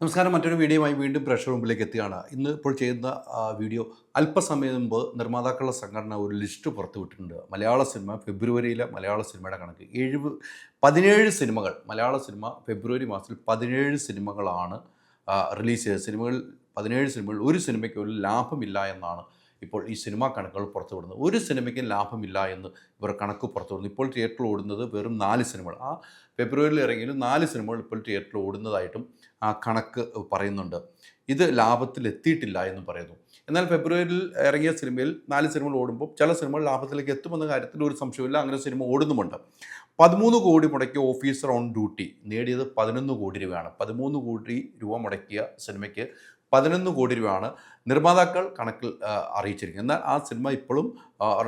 നമസ്കാരം. മറ്റൊരു വീഡിയോയുമായി വീണ്ടും പ്രഷർ മുമ്പിലേക്ക് എത്തിയാണ് ഇന്ന് ഇപ്പോൾ ചെയ്യുന്ന വീഡിയോ അല്പസമയം മുമ്പ് നിർമ്മാതാക്കളുടെ സംഘടന ഒരു ലിസ്റ്റ് പുറത്തുവിട്ടിട്ടുണ്ട് മലയാള സിനിമ ഫെബ്രുവരിയിലെ മലയാള സിനിമയുടെ കണക്ക്. ഏഴ് പതിനേഴ് സിനിമകൾ മലയാള സിനിമ ഫെബ്രുവരി മാസത്തിൽ പതിനേഴ് സിനിമകളാണ് റിലീസ് ചെയ്തത്. സിനിമകൾ പതിനേഴ് സിനിമകൾ ഒരു സിനിമയ്ക്ക് ഒരു ലാഭമില്ല എന്നാണ് ഇപ്പോൾ ഈ സിനിമാ കണക്കുകൾ പുറത്തുവിടുന്നത് ഒരു സിനിമയ്ക്കും ലാഭമില്ല എന്ന് ഇവർ കണക്ക് പുറത്തുവിടുന്നു. ഇപ്പോൾ തിയേറ്ററിൽ ഓടുന്നത് വെറും നാല് സിനിമകൾ. ആ ഫെബ്രുവരിയിൽ ഇറങ്ങിയാലും നാല് സിനിമകൾ ഇപ്പോൾ തിയേറ്ററിൽ ഓടുന്നതായിട്ടും ആ കണക്ക് പറയുന്നുണ്ട്. ഇത് ലാഭത്തിൽ എത്തിയിട്ടില്ല എന്ന് പറയുന്നു. എന്നാൽ ഫെബ്രുവരിയിൽ ഇറങ്ങിയ സിനിമയിൽ നാല് സിനിമകൾ ഓടുമ്പോൾ ചില സിനിമകൾ ലാഭത്തിലേക്ക് എത്തുമെന്ന കാര്യത്തിൽ ഒരു സംശയമില്ല അങ്ങനെ സിനിമ ഓടുന്നുമുണ്ട്. പതിമൂന്ന് കോടി മുടക്കിയ ഓഫീസർ ഓൺ ഡ്യൂട്ടി നേടിയത് പതിനൊന്ന് കോടി രൂപയാണ്. പതിമൂന്ന് കോടി രൂപ മുടക്കിയ സിനിമയ്ക്ക് പതിനൊന്ന് കോടി രൂപയാണ് നിർമ്മാതാക്കൾ കണക്കിൽ അറിയിച്ചിരിക്കുന്നത്. എന്നാൽ ആ സിനിമ ഇപ്പോഴും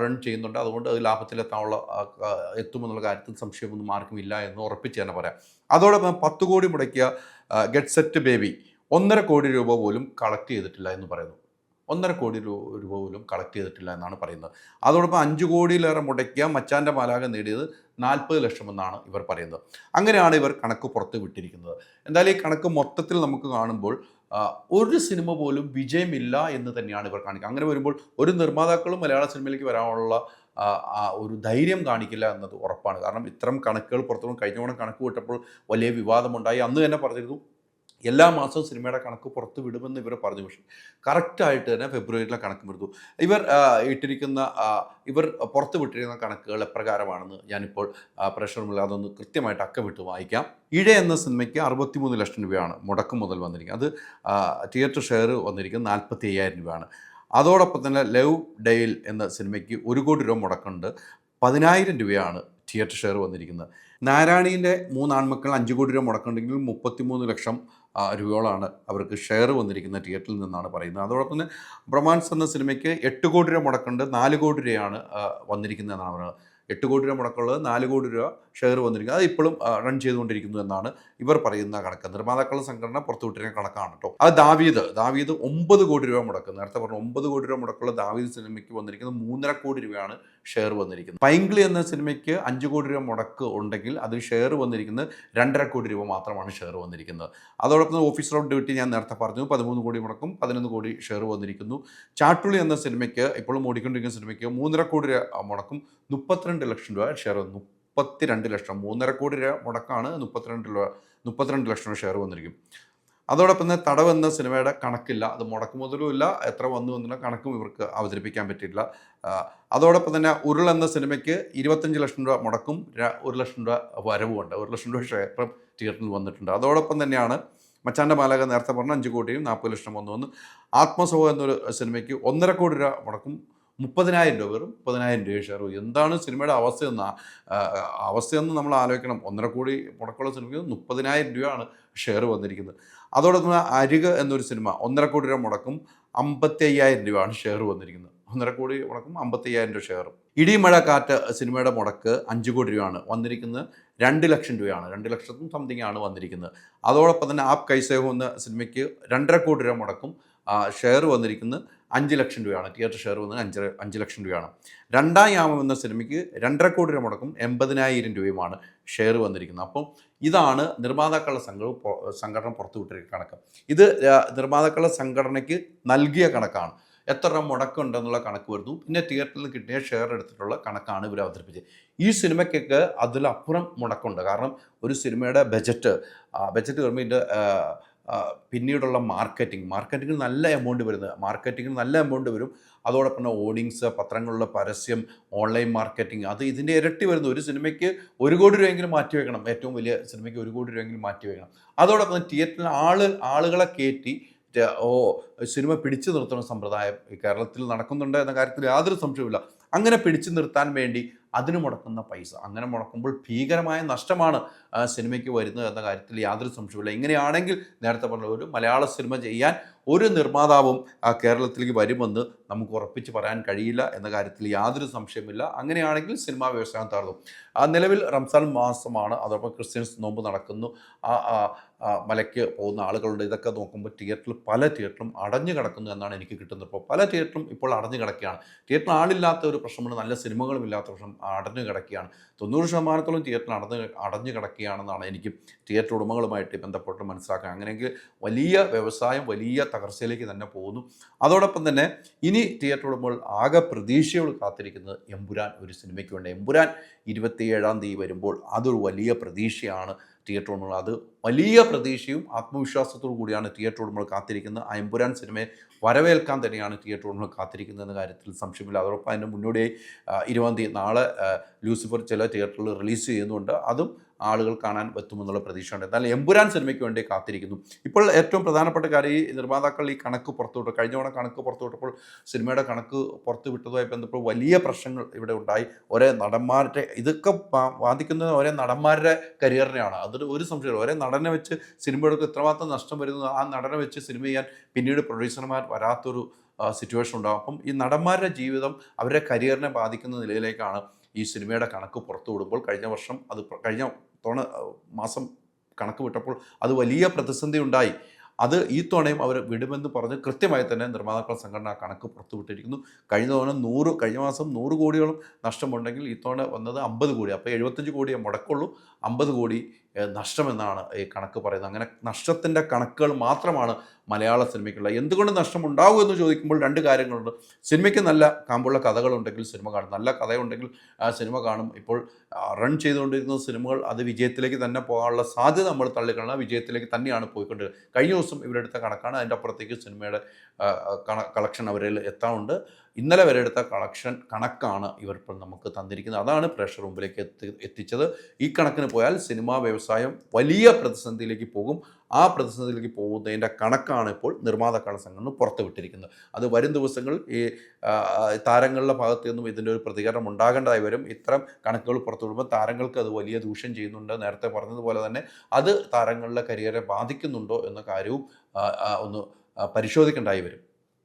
റൺ ചെയ്യുന്നുണ്ട്. അതുകൊണ്ട് അത് ലാഭത്തിലെത്താനുള്ള എത്തുമെന്നുള്ള കാര്യത്തിൽ സംശയമൊന്നും ആർക്കും ഇല്ല എന്ന് ഉറപ്പിച്ച് തന്നെ പറയാം. അതോടൊപ്പം പത്ത് കോടി മുടക്കിയ ഗെറ്റ് സെറ്റ് ബേബി ഒന്നര കോടി രൂപ പോലും കളക്ട് ചെയ്തിട്ടില്ല എന്ന് പറയുന്നു. ഒന്നര കോടി രൂപ പോലും കളക്ട് ചെയ്തിട്ടില്ല എന്നാണ് പറയുന്നത്. അതോടൊപ്പം അഞ്ച് കോടിയിലേറെ മുടക്കിയ മച്ചാന്റെ മാലാക നേടിയത് നാൽപ്പത് ലക്ഷമെന്നാണ് ഇവർ പറയുന്നത്. അങ്ങനെയാണ് ഇവർ കണക്ക് പുറത്ത് വിട്ടിരിക്കുന്നത്. എന്തായാലും ഈ കണക്ക് മൊത്തത്തിൽ നമുക്ക് കാണുമ്പോൾ ഒരു സിനിമ പോലും വിജയമില്ല എന്ന് തന്നെയാണ് ഇവർ കാണിക്കുക അങ്ങനെ വരുമ്പോൾ ഒരു നിർമ്മാതാക്കളും മലയാള സിനിമയിലേക്ക് വരാനുള്ള ഒരു ധൈര്യം കാണിക്കില്ല എന്നത് ഉറപ്പാണ്. കാരണം ഇത്തരം കണക്കുകൾ പുറത്തു കഴിഞ്ഞ തവണ കണക്ക് വിട്ടപ്പോൾ വലിയ വിവാദമുണ്ടായി. അന്ന് തന്നെ പറഞ്ഞിരുന്നു എല്ലാ മാസവും സിനിമയുടെ കണക്ക് പുറത്ത് വിടുമെന്ന് ഇവർ പറഞ്ഞു. പക്ഷേ കറക്റ്റായിട്ട് തന്നെ ഫെബ്രുവരിയിലെ കണക്ക് വിടുന്നു. ഇവർ ഇട്ടിരിക്കുന്ന ഇവർ പുറത്ത് വിട്ടിരിക്കുന്ന കണക്കുകൾ എപ്രകാരമാണെന്ന് ഞാനിപ്പോൾ പ്രഷറുമില്ല അതൊന്ന് കൃത്യമായിട്ട് അക്കമിട്ട് വായിക്കാം. ഇഴ എന്ന സിനിമയ്ക്ക് അറുപത്തിമൂന്ന് ലക്ഷം രൂപയാണ് മുടക്കം മുതൽ വന്നിരിക്കുന്നത്. അത് തിയേറ്റർ ഷെയർ വന്നിരിക്കുന്നത് നാൽപ്പത്തി അയ്യായിരം രൂപയാണ്. അതോടൊപ്പം തന്നെ ലവ് ഡെയിൽ എന്ന സിനിമയ്ക്ക് ഒരു കോടി രൂപ മുടക്കുന്നുണ്ട് പതിനായിരം രൂപയാണ് തിയേറ്റർ ഷെയർ വന്നിരിക്കുന്നത്. നാരായണീന്റെ മൂന്ന് ആൺമക്കൾ അഞ്ച് കോടി രൂപ മുടക്കുന്നുണ്ടെങ്കിൽ മുപ്പത്തിമൂന്ന് ലക്ഷം രൂപയോളാണ് അവർക്ക് ഷെയർ വന്നിരിക്കുന്ന തിയേറ്ററിൽ നിന്നാണ് പറയുന്നത്. അതോടൊപ്പം തന്നെ ബ്രഹ്മാൻസ് എന്ന സിനിമയ്ക്ക് എട്ട് കോടി രൂപ മുടക്കുന്നുണ്ട്. നാല് കോടി രൂപയാണ് വന്നിരിക്കുന്നതെന്നാണ് പറയുന്നത്. എട്ട് കോടി രൂപ മുടക്കമുള്ളത് നാല് കോടി രൂപ ഷെയർ വന്നിരിക്കുന്നത്. അത് ഇപ്പോഴും റൺ ചെയ്തുകൊണ്ടിരിക്കുന്നു എന്നാണ് ഇവർ പറയുന്ന കണക്ക്. നിർമ്മാതാക്കളുടെ സംഘടന പുറത്തുവിട്ടിരുന്ന കണക്കാണ് കേട്ടോ അത് ദാവീദ് ദാവീദ് ഒമ്പത് കോടി രൂപ മുടക്കും. നേരത്തെ പറഞ്ഞു ഒമ്പത് കോടി രൂപ മുടക്കുള്ള ദാവീദ് സിനിമയ്ക്ക് വന്നിരിക്കുന്നത് മൂന്നര കോടി രൂപയാണ് ഷെയർ വന്നിരിക്കുന്നത്. പൈങ്കിളി എന്ന സിനിമയ്ക്ക് അഞ്ച് കോടി രൂപ മുടക്ക് ഉണ്ടെങ്കിൽ അത് ഷെയർ വന്നിരിക്കുന്നത് രണ്ടര കോടി രൂപ മാത്രമാണ് ഷെയർ വന്നിരിക്കുന്നത്. അതോടൊപ്പം ഓഫീസർ ഓഫ് ഡ്യൂട്ടി ഞാൻ നേരത്തെ പറഞ്ഞു. പതിമൂന്ന് കോടി മുടക്കും പതിനൊന്ന് കോടി ഷെയർ വന്നിരിക്കുന്നു. ചാട്ടുളി എന്ന സിനിമയ്ക്ക് ഇപ്പോഴും ഓടിക്കൊണ്ടിരിക്കുന്ന സിനിമയ്ക്ക് മൂന്നര കോടി രൂപ മുടക്കും മുപ്പത്തിരണ്ട് ലക്ഷം രൂപ ഷെയർ മുപ്പത്തിരണ്ട് ലക്ഷം. മൂന്നര കോടി രൂപ മുടക്കാണ് മുപ്പത്തിരണ്ട് രൂപ മുപ്പത്തിരണ്ട് ലക്ഷം രൂപ ഷെയർ വന്നിരിക്കും. അതോടൊപ്പം തന്നെ തടവ് എന്ന സിനിമയുടെ കണക്കില്ല. അത് മുടക്ക് മുതലും ഇല്ല. എത്ര വന്നു എന്ന കണക്കും ഇവർക്ക് അവതരിപ്പിക്കാൻ പറ്റിയില്ല അതോടൊപ്പം തന്നെ ഉരുൾ എന്ന സിനിമയ്ക്ക് ഇരുപത്തഞ്ച് ലക്ഷം രൂപ മുടക്കും. ഒരു ലക്ഷം രൂപ വരവുമുണ്ട് ഒരു ലക്ഷം രൂപ ഷെയർ തിയേറ്ററിൽ വന്നിട്ടുണ്ട്. അതോടൊപ്പം തന്നെയാണ് മച്ചാന്റെ മാലക നേരത്തെ പറഞ്ഞ അഞ്ച് കോടിയും നാൽപ്പത് ലക്ഷം വന്നു വന്ന് ആത്മസഹോ എന്നൊരു സിനിമയ്ക്ക് ഒന്നര കോടി രൂപ മുടക്കും. മുപ്പതിനായിരം രൂപ വെറും മുപ്പതിനായിരം രൂപ ഷെയർ എന്താണ് സിനിമയുടെ അവസ്ഥയെന്ന് അവസ്ഥയെന്ന് നമ്മൾ ആലോചിക്കണം. ഒന്നര കോടി മുടക്കമുള്ള സിനിമയ്ക്ക് മുപ്പതിനായിരം രൂപയാണ് ഷെയർ വന്നിരിക്കുന്നത്. അതോടൊപ്പം അരിക് എന്നൊരു സിനിമ ഒന്നര കോടി രൂപ മുടക്കും അമ്പത്തി അയ്യായിരം രൂപയാണ് ഷെയർ വന്നിരിക്കുന്നത്. ഒന്നര കോടി മുടക്കും അമ്പത്തി അയ്യായിരം രൂപ ഷെയറും. ഇടിമഴ കാറ്റ് സിനിമയുടെ മുടക്ക് അഞ്ച് കോടി രൂപയാണ് വന്നിരിക്കുന്നത്. രണ്ട് ലക്ഷം രൂപയാണ്. രണ്ട് ലക്ഷത്തും സംതിങ് ആണ് വന്നിരിക്കുന്നത്. അതോടൊപ്പം തന്നെ ആപ് കൈസേഹോ എന്ന സിനിമയ്ക്ക് രണ്ടര കോടി രൂപ മുടക്കും ഷെയർ വന്നിരിക്കുന്നത്. അഞ്ച് ലക്ഷം രൂപയാണ്. തിയേറ്റർ ഷെയർ വന്നത് അഞ്ച് അഞ്ച് ലക്ഷം രൂപയാണ്. രണ്ടാം യാമം എന്ന സിനിമയ്ക്ക് രണ്ടര കോടി രൂപ മുടക്കും എൺപതിനായിരം രൂപയുമാണ് ഷെയർ വന്നിരിക്കുന്നത്. അപ്പം ഇതാണ് നിർമ്മാതാക്കളുടെ സംഘം സംഘടന പുറത്തുവിട്ടിരിക്കുന്ന കണക്ക്. ഇത് നിർമ്മാതാക്കളുടെ സംഘടനയ്ക്ക് നൽകിയ കണക്കാണ്. എത്ര രൂപ മുടക്കുണ്ടെന്നുള്ള കണക്ക് വരുന്നു. പിന്നെ തിയേറ്ററിൽ കിട്ടിയ ഷെയർ എടുത്തിട്ടുള്ള കണക്കാണ് ഇവർ അവതരിപ്പിച്ചത്. ഈ സിനിമയ്ക്കൊക്കെ അതിലപ്പുറം മുടക്കുണ്ട്. കാരണം ഒരു സിനിമയുടെ ബജറ്റ് ബജറ്റ് വരുമ്പോൾ ഇതിന്റെ പിന്നീടുള്ള മാർക്കറ്റിംഗ്. മാർക്കറ്റിംഗിൽ നല്ല എമൗണ്ട് വരുന്നത് മാർക്കറ്റിംഗിൽ നല്ല എമൗണ്ട് വരും. അതോടൊപ്പം തന്നെ ഓഡിങ്സ് പത്രങ്ങളുടെ പരസ്യം ഓൺലൈൻ മാർക്കറ്റിംഗ് അത് ഇതിന്റെ ഇരട്ടി വരുന്നു ഒരു സിനിമയ്ക്ക് ഒരു കോടി രൂപയെങ്കിലും മാറ്റി വെക്കണം. ഏറ്റവും വലിയ സിനിമയ്ക്ക് ഒരു കോടി രൂപയെങ്കിലും മാറ്റി വെക്കണം. അതോടൊപ്പം തിയേറ്ററിൽ ആൾ ആളുകളെ കയറ്റി ഓ സിനിമ പിടിച്ചു നിർത്തുന്ന സമ്പ്രദായം. കേരളത്തിൽ നടക്കുന്നുണ്ട് എന്ന കാര്യത്തിൽ യാതൊരു സംശയവുമില്ല. അങ്ങനെ പിടിച്ചു നിർത്താൻ വേണ്ടി അതിന് മുടക്കുന്ന പൈസ. അങ്ങനെ മുടക്കുമ്പോൾ ഭീകരമായ നഷ്ടമാണ് സിനിമയ്ക്ക് വരുന്നത് എന്ന കാര്യത്തിൽ യാതൊരു സംശയമില്ല ഇങ്ങനെയാണെങ്കിൽ നേരത്തെ പറഞ്ഞ ഒരു മലയാള സിനിമ ചെയ്യാൻ ഒരു നിർമ്മാതാവും കേരളത്തിലേക്ക് വരുമെന്ന് നമുക്ക് ഉറപ്പിച്ച് പറയാൻ കഴിയില്ല എന്ന കാര്യത്തിൽ യാതൊരു സംശയമില്ല അങ്ങനെയാണെങ്കിൽ സിനിമാ വ്യവസായം തകർന്നു. ആ നിലവിൽ റംസാൻ മാസമാണ്. അതോടൊപ്പം ക്രിസ്ത്യൻസ് നോമ്പ് നടക്കുന്നു. ആ മലയ്ക്ക് പോകുന്ന ആളുകളുണ്ട്. ഇതൊക്കെ നോക്കുമ്പോൾ തിയേറ്ററിൽ പല തിയേറ്ററും അടഞ്ഞു കിടക്കുന്നു എന്നാണ് എനിക്ക് കിട്ടുന്നത്. ഇപ്പോൾ പല തിയേറ്ററും ഇപ്പോൾ അടഞ്ഞു കിടക്കുകയാണ്. തിയേറ്ററിൽ ആളില്ലാത്ത ഒരു പ്രശ്നമുണ്ട്. നല്ല സിനിമകളും ഇല്ലാത്ത പ്രശ്നം അടഞ്ഞു കിടക്കുകയാണ്. തൊണ്ണൂറ് ശതമാനത്തോളം തിയേറ്റർ അടഞ്ഞ് അടഞ്ഞു കിടക്കുകയാണെന്നാണ് എനിക്ക് തിയേറ്റർ ഉടമകളുമായിട്ട് ബന്ധപ്പെട്ട് മനസ്സിലാക്കുക അങ്ങനെയെങ്കിൽ വലിയ വ്യവസായം വലിയ തകർച്ചയിലേക്ക് തന്നെ പോകുന്നു. അതോടൊപ്പം തന്നെ ഇനി തിയേറ്റർ ഉടമകൾ ആകെ പ്രതീക്ഷയോട് കാത്തിരിക്കുന്നത് എമ്പുരാൻ ഒരു സിനിമയ്ക്ക് വേണ്ടി. എമ്പുരാൻ ഇരുപത്തിയേഴാം തീയതി വരുമ്പോൾ അതൊരു വലിയ പ്രതീക്ഷയാണ്. തിയേറ്റർ ഉടമകൾ അത് വലിയ പ്രതീക്ഷയും ആത്മവിശ്വാസത്തോടു കൂടിയാണ് തിയേറ്റർ ഉടമകൾ കാത്തിരിക്കുന്നത്. അയമ്പുരാൻ സിനിമയെ വരവേൽക്കാൻ തന്നെയാണ് തിയേറ്റർ ഉടമകൾ കാത്തിരിക്കുന്നത് എന്ന കാര്യത്തിൽ സംശയമില്ല. അതോടൊപ്പം അതിന്റെ മുന്നോടിയായി ഇരുപതാം തീയതി നാളെ ലൂസിഫർ ചില തിയേറ്ററിൽ റിലീസ് ചെയ്യുന്നുണ്ട്. അതും ആളുകൾ കാണാൻ പറ്റുമെന്നുള്ള പ്രതീക്ഷയുണ്ട്. എന്നാൽ എമ്പുരാൻ സിനിമയ്ക്ക് വേണ്ടി കാത്തിരിക്കുന്നു. ഇപ്പോൾ ഏറ്റവും പ്രധാനപ്പെട്ട കാര്യം ഈ നിർമ്മാതാക്കൾ ഈ കണക്ക് പുറത്തുവിട്ടു. കഴിഞ്ഞ തവണ കണക്ക് പുറത്തുവിട്ടപ്പോൾ സിനിമയുടെ കണക്ക് പുറത്തു വിട്ടതുമായി ബന്ധപ്പെട്ട് വലിയ പ്രശ്നങ്ങൾ ഇവിടെ ഉണ്ടായി. ഒരേ നടന്മാരുടെ ഇതൊക്കെ ബാധിക്കുന്നത് ഒരേ നടന്മാരുടെ കരിയറിനെയാണ്. അതിൽ ഒരു സംശയമില്ല ഒരേ നടനെ വെച്ച് സിനിമകൾക്ക് എത്രമാത്രം നഷ്ടം വരുന്നത് ആ നടനെ വെച്ച് സിനിമ ചെയ്യാൻ പിന്നീട് പ്രൊഡ്യൂസർമാർ വരാത്തൊരു സിറ്റുവേഷൻ ഉണ്ടാകും അപ്പം ഈ നടന്മാരുടെ ജീവിതം അവരുടെ കരിയറിനെ ബാധിക്കുന്ന നിലയിലേക്കാണ് ഈ സിനിമയുടെ കണക്ക് പുറത്തു വിടുമ്പോൾ കഴിഞ്ഞ വർഷം അത് കഴിഞ്ഞ തവണ ആ, മാസം കണക്ക് വിട്ടപ്പോൾ അത് വലിയ പ്രതിസന്ധി ഉണ്ടായി. അത് ഈ തവണയും അവർ വിടുമെന്ന് പറഞ്ഞ് കൃത്യമായി തന്നെ നിർമ്മാതാക്കൾ സംഘടന കണക്ക് പുറത്തുവിട്ടിരിക്കുന്നു കഴിഞ്ഞ തവണ നൂറ് കഴിഞ്ഞ മാസം നൂറ് കോടിയോളം നഷ്ടമുണ്ടെങ്കിൽ ഈ തവണ വന്നത് അമ്പത് കോടി. അപ്പോൾ എഴുപത്തഞ്ച് കോടിയെ മുടക്കുള്ളൂ. അമ്പത് കോടി നഷ്ടമെന്നാണ് ഈ കണക്ക് പറയുന്നത്. അങ്ങനെ നഷ്ടത്തിന്റെ കണക്കുകൾ മാത്രമാണ് മലയാള സിനിമയ്ക്കുള്ളത്. എന്തുകൊണ്ട് നഷ്ടം ഉണ്ടാകും എന്ന് ചോദിക്കുമ്പോൾ രണ്ട് കാര്യങ്ങളുണ്ട്. സിനിമയ്ക്ക് നല്ല കാമ്പുള്ള കഥകളുണ്ടെങ്കിൽ സിനിമ കാണും. നല്ല കഥയുണ്ടെങ്കിൽ ആ സിനിമ കാണും. ഇപ്പോൾ റൺ ചെയ്തുകൊണ്ടിരിക്കുന്ന സിനിമകൾ അത് വിജയത്തിലേക്ക് തന്നെ പോകാനുള്ള സാധ്യത നമ്മൾ തള്ളിക്കളഞ്ഞ വിജയത്തിലേക്ക് തന്നെയാണ് പോയിക്കൊണ്ടിരുന്നത് കഴിഞ്ഞ ദിവസം ഇവരെടുത്ത കണക്കാണ്. അതിന്റെ അപ്പുറത്തേക്ക് സിനിമയുടെ കളക്ഷൻ അവരിൽ എത്താറുണ്ട് ഇന്നലെ വരെ എടുത്ത കളക്ഷൻ കണക്കാണ് ഇവർ ഇപ്പോൾ നമുക്ക് തന്നിരിക്കുന്നത്. അതാണ് പ്രഷർ മുമ്പിലേക്ക് എത്തി എത്തിച്ചത്. ഈ കണക്കിന് പോയാൽ സിനിമാ വ്യവസായം വലിയ പ്രതിസന്ധിയിലേക്ക് പോകും. ആ പ്രതിസന്ധിയിലേക്ക് പോകുന്നതിന്റെ കണക്കാണ് ഇപ്പോൾ നിർമ്മാതാക്കളുടെ സംഘടന പുറത്തുവിട്ടിരിക്കുന്നത്. അത് വരും ദിവസങ്ങളിൽ ഈ താരങ്ങളുടെ ഭാഗത്തു നിന്നും ഇതിന്റെ ഒരു പ്രതികരണം ഉണ്ടാകേണ്ടതായി വരും. ഇത്തരം കണക്കുകൾ പുറത്തു വിടുമ്പോൾ താരങ്ങൾക്ക് അത് വലിയ ദൂഷ്യം ചെയ്യുന്നുണ്ട്. നേരത്തെ പറഞ്ഞതുപോലെ തന്നെ അത് താരങ്ങളുടെ കരിയറെ ബാധിക്കുന്നുണ്ടോ എന്ന കാര്യവും ഒന്ന് പരിശോധിക്കേണ്ടായി വരും.